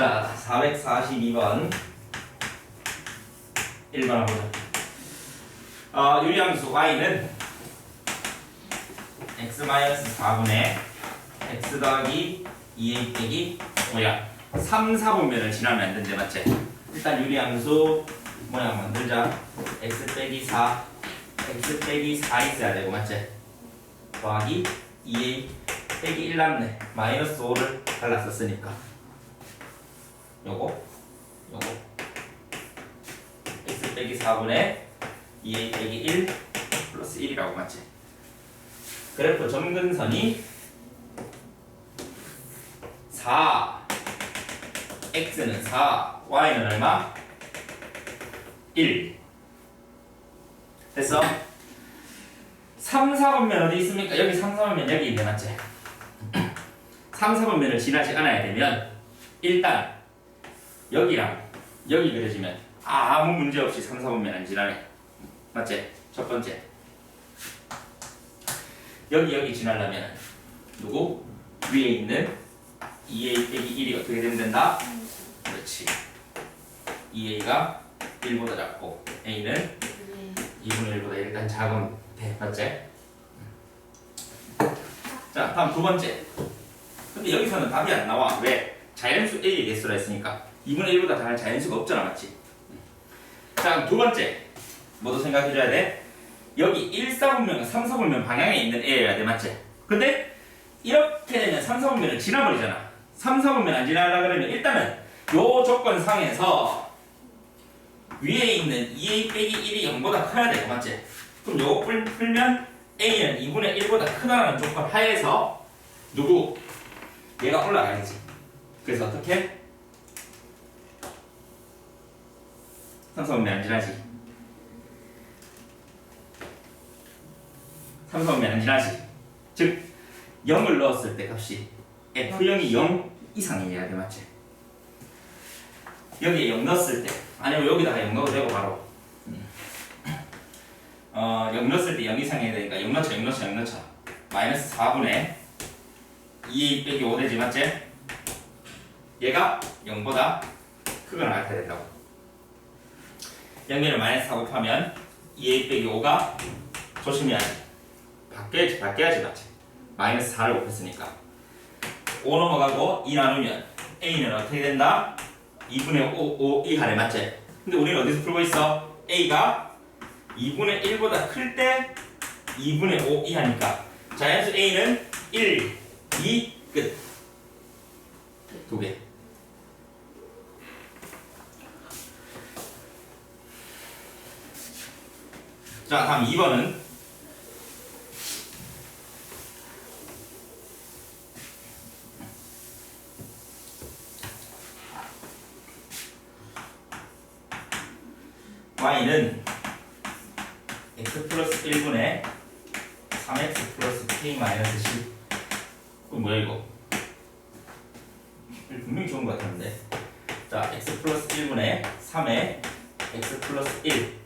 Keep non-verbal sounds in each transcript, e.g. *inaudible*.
자, 442번 1번 보자. 어, 유리함수 y는 x-4분의 x 더하기 2a 빼기 뭐야 3, 4분면을 지나면 안 된대 맞지? 일단 유리함수 모양 만들자 x 빼기 4 x 빼기 4 있어야 되고 맞지? 더하기 2a 빼기 1 남네 마이너스 5를 갈랐었으니까 요거 요거 x 빼기 4분의 2a 빼기 1 플러스 1이라고 맞지? 그래프 점근선이 4 x는 4 y는 얼마? 1 됐어? 3, 4번면 어디 있습니까? 여기 3, 4번면 여기 있네 맞지? *clears throat* 3, 4번면을 지나지 않아야 되면 일단 여기랑 여기 그려지면 아무 문제 없이 3, 4번면 안 지나네 맞지? 첫 번째 여기 여기 지나려면 누구? 위에 있는 2a 빼기 1이 어떻게 되면 된다? 그렇지 2a가 1보다 작고 a는 2분의 1보다 일단 작은 돼 맞지? 자 다음 두 번째 근데 여기서는 답이 안 나와 왜? 자연수 a의 개수라 했으니까 2분의 1보다 작은 자연수가 없잖아 맞지? 자 두 번째 뭐도 생각해줘야 돼? 여기 1, 4분면, 3, 4분면 방향에 있는 A여야 돼, 맞지? 근데 이렇게 되면 3, 4분면을 지나버리잖아. 3, 4분면 안 지나려 그러면 일단은 요 조건 상에서 위에 있는 2A 빼기 1이 0보다 커야 돼, 맞지? 그럼 요거 풀, 풀면 A는 2분의 1보다 크다는 조건 하에서 누구? 얘가 올라가야지. 그래서 어떻게? 3, 4분면 안 지나지. 삼성면 안 지나지. 즉 0을 넣었을 때 값이 F0이 0 이상이어야 돼 맞지? 여기에 0 넣었을 때 아니면 여기다가 0 넣어도 되고 바로 음. 어, 0 넣었을 때 0 이상이어야 되니까 0 넣자 0 넣자 0 넣자 마이너스 4분의 2a 빼기 5 되지 맞지? 얘가 0보다 크거나 같아야 된다고 0개를 마이너스 4 곱하면 2a 빼기 5가 조심해야지 바뀌어야지 바뀌어야지 맞지 마이너스 4를 곱했으니까 5 넘어가고 2 나누면 a는 어떻게 된다? 2분의 5, 5 이하래 맞지? 근데 우리는 어디서 풀고 있어? a가 2분의 1보다 클 때 2분의 5 이하니까 자연수 a는 1, 2, 끝. 두 개. 자, 다음 2번은 y는 x 플러스 1분의 3x 플러스 k 마이너스 10 그럼 뭐야 이거? 분명히 좋은 것 같았는데. 자 x 플러스 1분의 3에 x 플러스 1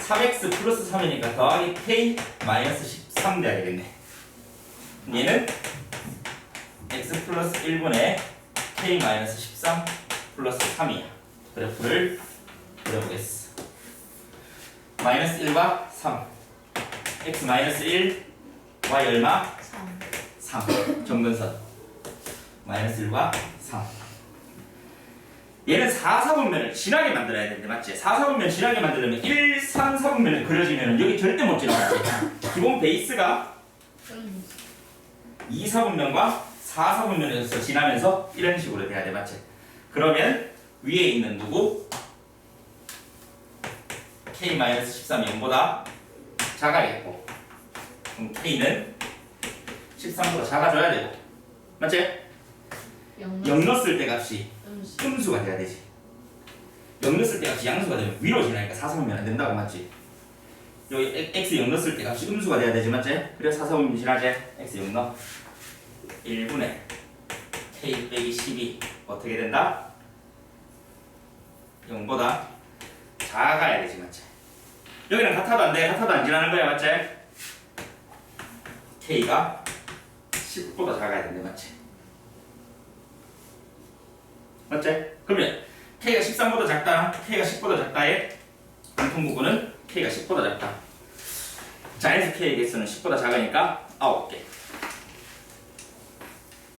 3x 플러스 3이니까 더하기 k 마이너스 13 돼야 되겠네. 얘는 x 플러스 1분의 k 마이너스 13 플러스 3이야. 그래프를 그려보겠어. 마이너스 1과 3 x 마이너스 1 y 얼마? 3 정근선. 마이너스 1과 3 얘는 4, 4분면을 진하게 만들어야 되는데 맞지? 4, 4분면 진하게 만들려면 1, 3, 4분면을 그려지면 여기 절대 못 지나가지 기본 베이스가 2, 4분면과 4, 4분면에서 지나면서 이런 식으로 돼야 돼 맞지? 그러면 위에 있는 누구? k-13이 0보다 작아야겠고 그럼 k는 13보다 작아져야 되고 맞지? 0 넣었을 때 값이 음수가 돼야 되지 0 넣었을 때 값이 양수가 되면 위로 지나니까 4, 3이면 안 된다고 맞지? 여기 x 0 넣었을 때 값이 음수가 돼야 되지 맞지? 그래 4, 3이면 지나지? x 0 넣어 1분의 k 빼기 10이 어떻게 된다? 0보다 작아야 되지 맞지? 여기는 같아도 안 돼. 같아도 안 지나는 거야 맞지? K가 10보다 작아야 된대 맞지? 맞지? 그러면 K가 13보다 작다, K가 10보다 작다의 공통 부분은 K가 10보다 작다. 자연수 K의 개수는 10보다 작으니까 9개.